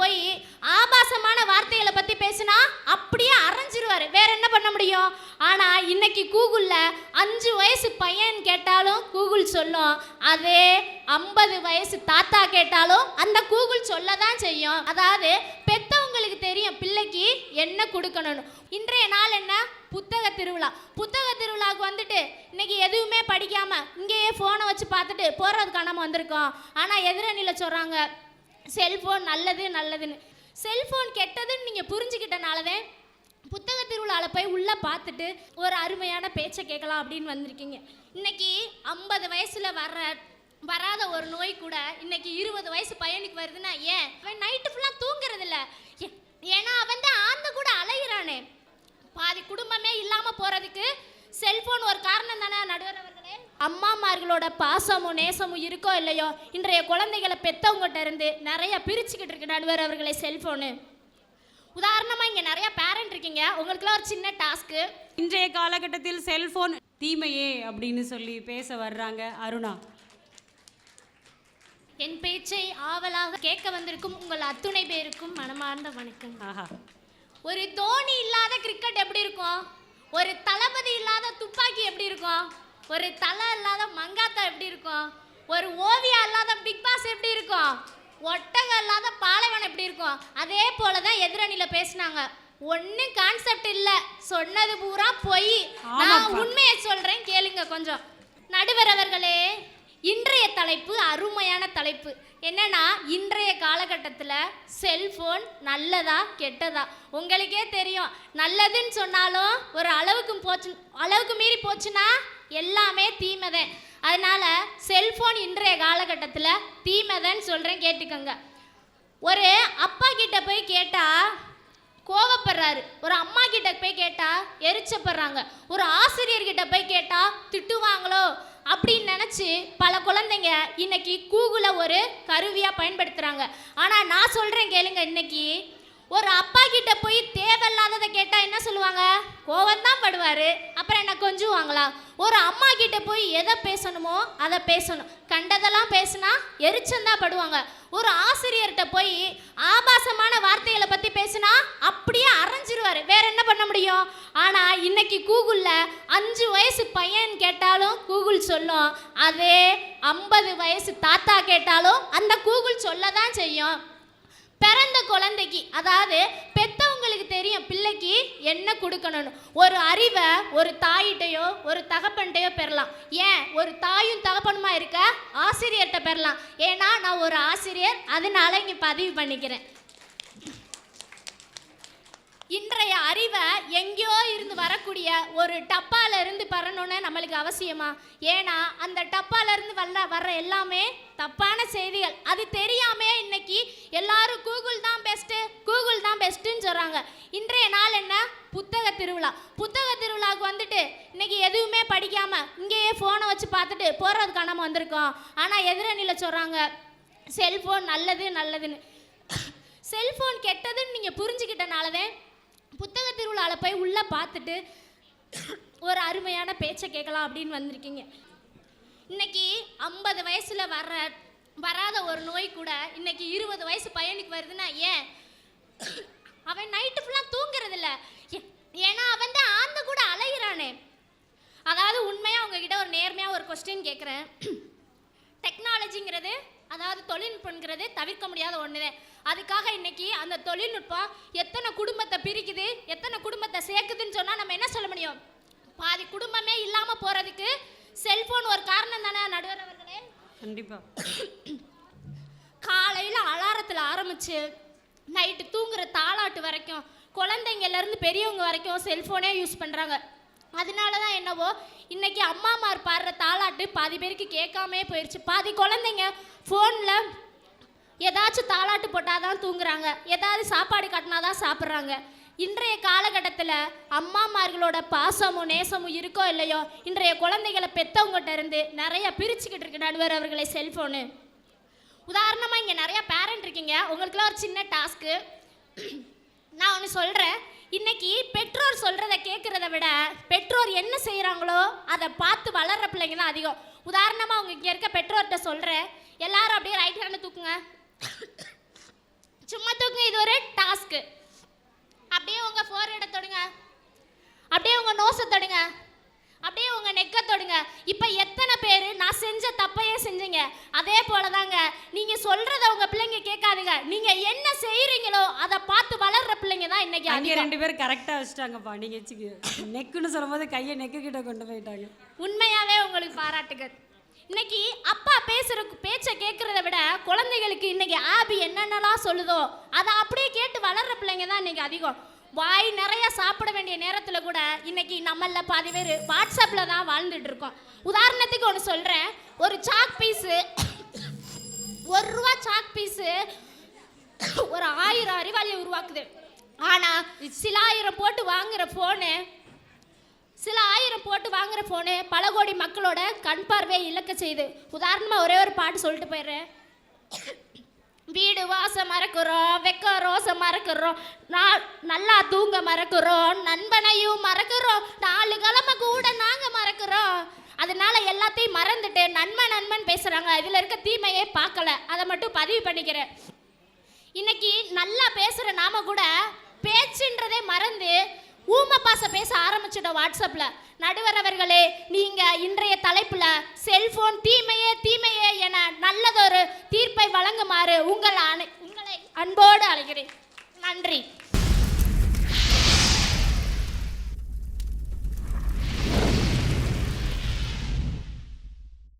போய் ஆபாசமான வார்த்தைகளை பத்தி பேசினா அப்படியே அரைஞ்சிருவாரு. வேற என்ன பண்ண முடியும்? ஆனா இன்னைக்கு கூகுள்ல அஞ்சு வயசு பையன் கேட்டாலும் கூகுள் சொல்லும். அதே ஐம்பது வயசு தாத்தா கேட்டாலும் அந்த கூகுள் சொல்ல தான் செய்யும். அதாவது பெத்தவங்களுக்கு தெரியும் பிள்ளைக்கு என்ன கொடுக்கணும்னு. இன்றைய நாள் என்ன? புத்தக திருவிழா. புத்தக திருவிழாவுக்கு வந்துட்டு இன்னைக்கு எதுவுமே படிக்காம இங்கேயே ஃபோனை வச்சு பார்த்துட்டு போறது நம்ம வந்திருக்கோம். ஆனா எதிரணியில் சொல்றாங்க செல்ஃபோன் நல்லது நல்லதுன்னு. செல்ஃபோன் கெட்டதுன்னு நீங்க புரிஞ்சுக்கிட்டனாலதான் புத்தக திருவிழாவில் போய் உள்ளே பார்த்துட்டு ஒரு அருமையான பேச்சை கேட்கலாம் அப்படின்னு வந்திருக்கீங்க. இன்னைக்கு ஐம்பது வயசில் வர்ற வராத ஒரு நோய் கூட இன்னைக்கு இருபது வயசு பையனுக்கு வருதுன்னா ஏன்? அவன் நைட்டு ஃபுல்லாக தூங்குறது இல்ல ஏன்னா அவன் தான் ஆந்த கூட அலைகிறானே பாதி குடும்பமே இல்லாமல் போகிறதுக்கு செல்ஃபோன் ஒரு காரணம் தானே நடுவர் அவர்கள்? அம்மாமார்களோட பாசமும் நேசமும் இருக்கோ இல்லையோ இன்றைய குழந்தைகளை பெத்தவங்ககிட்ட இருந்து நிறைய பிரிச்சுக்கிட்டு இருக்கு நடுவர் அவர்களே செல்போனு உதாரணமா இங்க நிறைய பேரண்ட் இருக்கீங்க. உங்களுக்குலாம் ஒரு சின்ன டாஸ்க்கு இன்றைய காலகட்டத்தில் செல்போன் தீமையே அப்படின்னு சொல்லி பேச வர்றாங்க அருணா. என் பேச்சை ஆவலாக கேட்க வந்திருக்கும் உங்கள் அத்துணை பேருக்கும் மனமார்ந்த வணக்கம். ஆஹா. ஒரு தோனி இல்லாத கிரிக்கெட் எப்படி இருக்கும்? ஒரு தளபதி இல்லாத துப்பாக்கி எப்படி இருக்கும்? ஒரு தலை இல்லாத மங்காத்தா எப்படி இருக்கும்? ஒரு ஓவியா இல்லாத பிக் பாஸ் எப்படி இருக்கும்? ஒட்டகம் இல்லாத பாலைவனம் எப்படி இருக்கும்? அதே போல தான் எதிரணியில பேசினாங்க. ஒன்றும் கான்செப்ட் இல்லை. சொன்னது பூரா பொய். நான். உண்மையை சொல்றேன் கேளுங்க கொஞ்சம். நடுவர் அவர்களே இன்றைய தலைப்பு அருமையான தலைப்பு. என்னன்னா இன்றைய காலகட்டத்தில் செல்போன் நல்லதா கெட்டதா? உங்களுக்கே தெரியும். நல்லதுன்னு சொன்னாலும் ஒரு அளவுக்கு போச்சு அளவுக்கு மீறி போச்சுன்னா எல்லாமே தீமைதான். அதனால செல்போன் இன்றைய காலகட்டத்தில் தீமைதான் சொல்கிறேன் கேட்டுக்கோங்க. ஒரு அப்பா கிட்ட போய் கேட்டால் கோவப்படுறாரு. ஒரு அம்மா கிட்ட போய் கேட்டால் எரிச்சப்படுறாங்க. ஒரு ஆசிரியர்கிட்ட போய் கேட்டால் திட்டுவாங்களோ அப்படின்னு நினச்சி பல குழந்தைங்க இன்னைக்கு கூகுளை ஒரு கருவியாக பயன்படுத்துகிறாங்க ஆனால் நான் சொல்கிறேன் கேளுங்க இன்னைக்கு ஒரு அப்பா கிட்ட போய் தேவையில்லாததை கேட்டால் என்ன சொல்லுவாங்க? கோவம் தான் படுவார். அப்புறம் என்ன கொஞ்சுவாங்களா? ஒரு அம்மா கிட்ட போய் எதை பேசணுமோ அதை பேசணும். கண்டதெல்லாம் பேசினா எரிச்சந்தான் படுவாங்க. ஒரு ஆசிரியர்கிட்ட போய் ஆபாசமான வார்த்தைகளை பற்றி பேசினா அப்படியே அரைஞ்சிருவாரு. வேற என்ன பண்ண முடியும்? ஆனால் இன்னைக்கு கூகுளில் அஞ்சு வயசு பையன் கேட்டாலும் கூகுள் சொல்லும். அதே ஐம்பது வயசு தாத்தா கேட்டாலும் அந்த கூகுள் சொல்ல தான் செய்யும். பிறந்த குழந்தைக்கு அதாவது பெத்தவங்களுக்கு தெரியும் பிள்ளைக்கு என்ன கொடுக்கணும்னு. ஒரு அறிவை ஒரு தாயிட்டையோ ஒரு தகப்பன்கிட்டையோ பெறலாம். ஏன்? ஒரு தாயும் தகப்பனுமா இருக்க? ஆசிரியர்கிட்ட பெறலாம். ஏன்னா நான் ஒரு ஆசிரியர் அதனால இங்கே பதிவு பண்ணிக்கிறேன். இன்றைய அறிவை எங்கேயோ இருந்து வரக்கூடிய ஒரு டப்பால இருந்து பரணும்னு நம்மளுக்கு அவசியமா? ஏன்னா அந்த டப்பால இருந்து வல்ல வர்ற எல்லாமே தப்பான செய்திகள். அது தெரியாமே இன்னைக்கு எல்லாரும் கூகுள் தான் பெஸ்ட்டு கூகுள் தான் பெஸ்ட்டுன்னு சொல்றாங்க. இன்றைய நாள் என்ன? புத்தக திருவிழா. புத்தக திருவிழாவுக்கு வந்துட்டு இன்னைக்கு எதுவுமே படிக்காம இங்கேயே ஃபோனை வச்சு பார்த்துட்டு போறது நம்ம வந்திருக்கோம். ஆனா எதிரணியில் சொல்றாங்க செல்போன் நல்லது நல்லதுன்னு. செல்போன் கெட்டதுன்னு நீங்கள் புரிஞ்சுக்கிட்டனாலதான் புத்தக திருவிழாவில் போய் உள்ளே பார்த்துட்டு ஒரு அருமையான பேச்சை கேட்கலாம் அப்படின்னு வந்திருக்கீங்க. இன்னைக்கு ஐம்பது வயசில் வர்ற வராத ஒரு நோய் கூட இன்னைக்கு இருபது வயசு பையனுக்கு வருதுன்னா ஏன்? அவன் நைட்டு ஃபுல்லாக தூங்குறதில்ல. ஏன்னா அவன் தான் ஆந்த கூட அலைகிறானே அதாவது உண்மையாக உங்ககிட்ட ஒரு நேர்மையாக ஒரு கொஸ்டின் கேட்குறேன் டெக்னாலஜிங்கிறது அதாவது தொழில்நுட்பங்கிறது தவிர்க்க முடியாத ஒன்று அதுக்காக இன்னைக்கு அந்த தொழில்நுட்பம் எத்தனை குடும்பத்தை பிரிக்குது எத்தனை குடும்பத்தை சேர்க்குதுன்னு சொன்னால் நம்ம என்ன சொல்ல முடியும்? பாதி குடும்பமே இல்லாமல் போகிறதுக்கு செல்போன் ஒரு காரணம் தானே நடுவர் அவர்களே? கண்டிப்பா. காலையில் அலாரத்தில் ஆரம்பிச்சு நைட்டு தூங்குற தாளாட்டு வரைக்கும் குழந்தைங்கள்லேருந்து பெரியவங்க வரைக்கும் செல்ஃபோனே யூஸ் பண்ணுறாங்க அதனால தான் என்னவோ இன்னைக்கு அம்மாமார் பாடுற தாளாட்டு பாதி பேருக்கு கேட்காமே போயிடுச்சு பாதி குழந்தைங்க ஃபோனில் ஏதாச்சும் தாளாட்டு போட்டால் தான் தூங்குறாங்க. ஏதாவது சாப்பாடு கட்டினா தான் சாப்பிட்றாங்க. இன்றைய காலகட்டத்தில் அம்மாமார்களோட பாசமும் நேசமும் இருக்கோ இல்லையோ இன்றைய குழந்தைகளை பெற்றவங்ககிட்ட இருந்து நிறைய பிரிச்சுக்கிட்டு இருக்கு நடுவர் அவர்களை செல்ஃபோனு உதாரணமாக இங்கே நிறையா பேரண்ட் இருக்கீங்க. உங்களுக்குலாம் ஒரு சின்ன டாஸ்க்கு நான் ஒன்று சொல்கிறேன் இன்னைக்கு பெற்றோர் சொல்கிறத கேட்குறத விட பெற்றோர் என்ன செய்கிறாங்களோ அதை பார்த்து வளர்கிற பிள்ளைங்க தான் அதிகம். உதாரணமாக அவங்க இங்கே இருக்க பெற்றோர்கிட்ட சொல்கிறேன் எல்லாரும் அப்படியே ரைட் ஹேண்டை தூக்குங்க. சும்மா ஒரு டாஸ்க்கு அப்படியே உங்க இட தொடுங்க. அப்படியே உங்க நோஸை தொடுங்க. அப்படியே உங்க நெக்க தொடுங்க. இப்போ எத்தனை பேர் நான் செஞ்ச தப்பையே செஞ்சீங்க. அதே போல தாங்க நீங்க சொல்றத உங்க பிள்ளைங்க கேட்காதுங்க. நீங்க என்ன செய்கிறீங்களோ அதை பார்த்து இன்னைக்கு அங்கே ரெண்டு பேரும் கரெக்டாக வச்சுட்டாங்கப்பா நீங்கள் வச்சுக்க. நெக்குன்னு சொல்லும்போது கையை நெக்கு கிட்ட கொண்டு போயிட்டாங்க. உண்மையாவே உங்களுக்கு பாராட்டுகள். இன்னைக்கு அப்பா பேசுற பேச்சை கேட்கறத விட குழந்தைகளுக்கு இன்னைக்கு ஆபி என்னென்னலாம் சொல்லுதோ அதை அப்படியே கேட்டு வளர்ற பிள்ளைங்க தான் இன்னைக்கு அதிகம். வாய் நிறைய சாப்பிட வேண்டிய நேரத்துல கூட இன்னைக்கு நம்மள பாதி பேர் வாட்ஸ்அப்ல தான் வாழ்ந்துட்டு இருக்கோம். உதாரணத்துக்கு ஒன்று சொல்றேன். ஒரு சாக் பீஸு ஒரு ரூபா சாக் பீஸு ஒரு ஆயிரம் அறிவாளியை உருவாக்குது. ஆனா சில ஆயிரம் போட்டு வாங்குற ஃபோனு சில ஆயிரம் போட்டு வாங்குற ஃபோனு பல கோடி மக்களோட கண் பார்வையை இழக்க செய்யுது உதாரணமாக ஒரே ஒரு பாட்டு சொல்லிட்டு போயிடுறேன். வீடு வாசம் மறக்கிறோம் வெக்க ரோச மறக்கிறோம் நான் நல்லா தூங்க மறக்கிறோம் நண்பனையும் மறக்கிறோம் நாலு கிழமை கூட நாங்கள் மறக்கிறோம். அதனால எல்லாத்தையும் மறந்துட்டு நண்பன் நண்பன் பேசுகிறாங்க இதில் இருக்க தீமையே பார்க்கல. அதை மட்டும் பதிவு பண்ணிக்கிறேன். இன்னைக்கு நல்லா பேசுற நாம கூட பேச்சுன்றதே மறந்து ஊம பாச பேச ஆரம்பிச்சிட்டோம் வாட்ஸ்அப்ல நடுவர் அவர்களே நீங்க இன்றைய தலைப்புல செல்போன் தீமையே தீமையே என நல்லதொரு தீர்ப்பை வழங்குமாறு உங்கள் அனை- உங்களை அன்போடு அழைக்கிறேன். நன்றி.